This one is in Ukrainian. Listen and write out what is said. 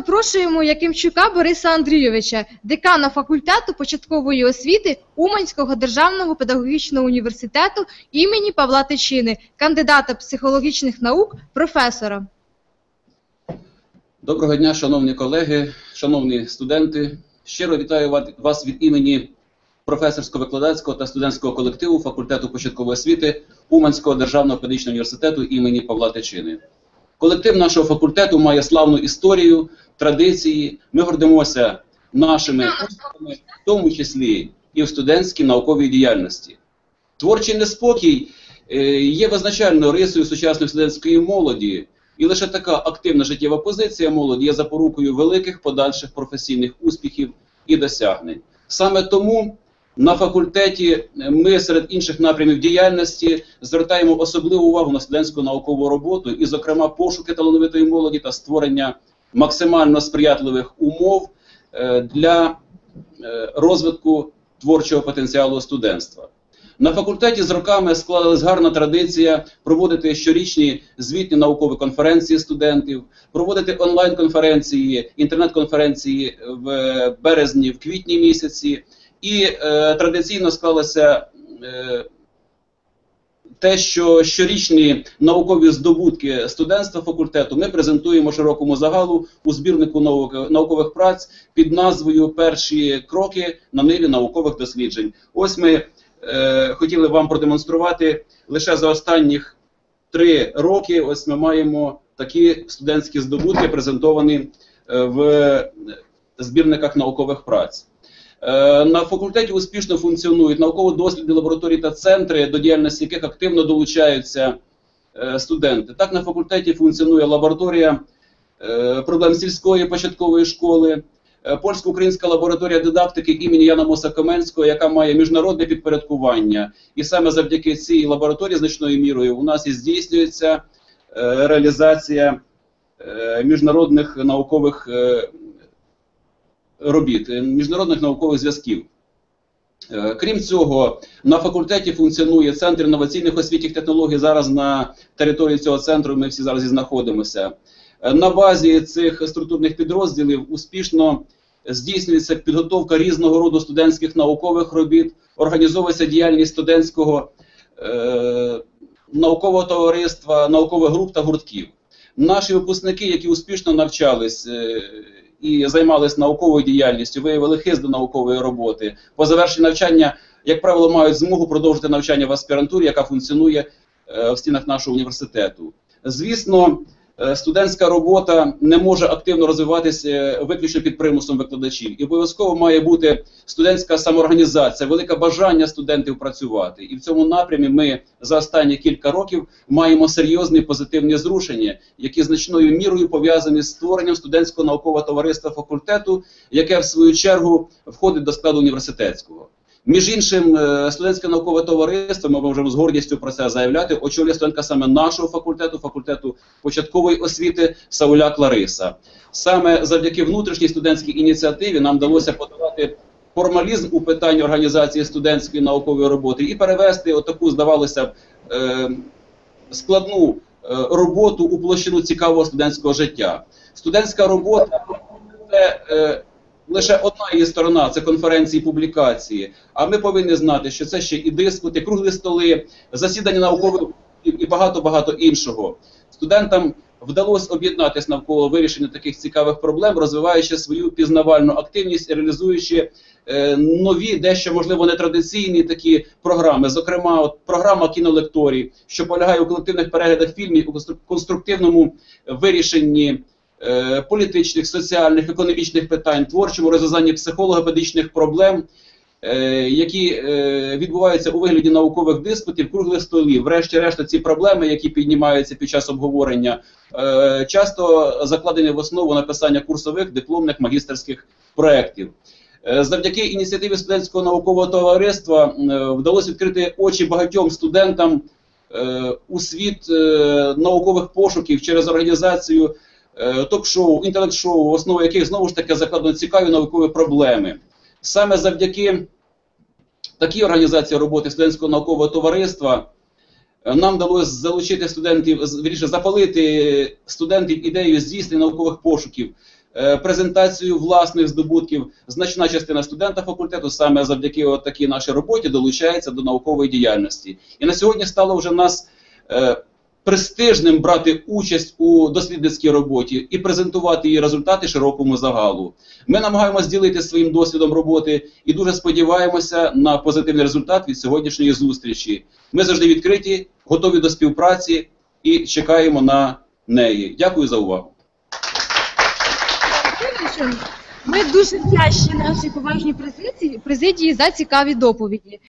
запрошуємо Якимчука Бориса Андрійовича, декана факультету початкової освіти Уманського державного педагогічного університету імені Павла Тичини, кандидата психологічних наук, професора. Доброго дня, шановні колеги, шановні студенти. Щиро вітаю вас від імені професорсько-викладацького та студентського колективу факультету початкової освіти Уманського державного педагогічного університету імені Павла Тичини. Колектив нашого факультету має славну історію, традиції. Ми гордимося нашими успіхами, в тому числі і в студентській науковій діяльності. Творчий неспокій е, є визначальною рисою сучасної студентської молоді, і лише така активна життєва позиція молоді є запорукою великих подальших професійних успіхів і досягнень. Саме тому на факультеті ми серед інших напрямів діяльності звертаємо особливу увагу на студентську наукову роботу і, зокрема, пошуки талановитої молоді та створення максимально сприятливих умов е, для е, розвитку творчого потенціалу студентства. На факультеті з роками склалась гарна традиція проводити щорічні звітні наукові конференції студентів, проводити онлайн-конференції, інтернет-конференції в березні, в квітні місяці. І е, традиційно склалося е, те, що щорічні наукові здобутки студентства факультету ми презентуємо широкому загалу у збірнику наук- наукових праць під назвою Перші кроки на ниві наукових досліджень. Ось ми е, хотіли вам продемонструвати лише за останніх три роки. Ось ми маємо такі студентські здобутки, презентовані е, в збірниках наукових праць. Е, На факультеті успішно функціонують науково-дослідні лабораторії та центри, до діяльності яких активно долучаються е, студенти. Так, на факультеті функціонує лабораторія е, проблем сільської початкової школи, польсько-українська лабораторія дидактики імені Яна Моса Каменського, яка має міжнародне підпорядкування. І саме завдяки цій лабораторії значною мірою у нас і здійснюється реалізація міжнародних наукових робіт, е, міжнародних наукових зв'язків. Е, Крім цього, на факультеті функціонує центр інноваційних освітніх технологій. Зараз на території цього центру ми всі зараз і знаходимося. Е, На базі цих структурних підрозділів успішно здійснюється підготовка різного роду студентських наукових робіт, організовується діяльність студентського е, наукового товариства, наукових груп та гуртків. Наші випускники, які успішно навчались і займалися науковою діяльністю, виявили хист до наукової роботи. По завершенні навчання, як правило, мають змогу продовжити навчання в аспірантурі, яка функціонує е, в стінах нашого університету. Звісно, студентська робота не може активно розвиватися е, виключно під примусом викладачів. І обов'язково має бути студентська самоорганізація, велике бажання студентів працювати. І в цьому напрямі ми за останні кілька років маємо серйозні позитивні зрушення, які значною мірою пов'язані з створенням студентського наукового товариства факультету, яке в свою чергу входить до складу університетського. Між іншим, е, студентське наукове товариство, ми можемо з гордістю про це заявляти, очолює студентка саме нашого факультету, факультету початкової освіти Сауляк Лариса. Саме завдяки внутрішній студентській ініціативі нам вдалося подавати формалізм у питанні організації студентської наукової роботи і перевести отаку, здавалося б, е, складну е, роботу у площину цікавого студентського життя. Студентська робота це лише одна її сторона це конференції, публікації. А ми повинні знати, що це ще і диспути, круглі столи, засідання наукових і багато багато іншого. Студентам вдалося об'єднатися навколо вирішення таких цікавих проблем, розвиваючи свою пізнавальну активність і реалізуючи е, нові, дещо можливо нетрадиційні такі програми. Зокрема, от програма кінолекторій, що полягає у колективних переглядах фільмів у конструктивному вирішенні е, політичних, соціальних, економічних питань, творчому розв'язанні психолого-педагогічних проблем, е, які е, відбуваються у вигляді наукових диспутів, круглих столів. Врешті-решта, ці проблеми, які піднімаються під час обговорення, часто закладені в основу написання курсових, дипломних, магістерських проєктів. Завдяки ініціативі студентського наукового товариства вдалося відкрити очі багатьом студентам у світ наукових пошуків через організацію ток-шоу, інтелект-шоу, в основу яких знову ж таки закладено цікаві наукові проблеми. Саме завдяки такій організації роботи студентського наукового товариства е, нам вдалося залучити студентів, вірніше, запалити студентів ідею здійснення наукових пошуків е, презентацію власних здобутків. Значна частина студента факультету саме завдяки такій нашій роботі долучається до наукової діяльності. І на сьогодні стало вже нас е, престижним брати участь у дослідницькій роботі і презентувати її результати широкому загалу. Ми намагаємося ділитися своїм досвідом роботи і дуже сподіваємося на позитивний результат від сьогоднішньої зустрічі. Ми завжди відкриті, готові до співпраці і чекаємо на неї. Дякую за увагу. Ми дуже вдячні нашій поважній президії, за цікаві доповіді.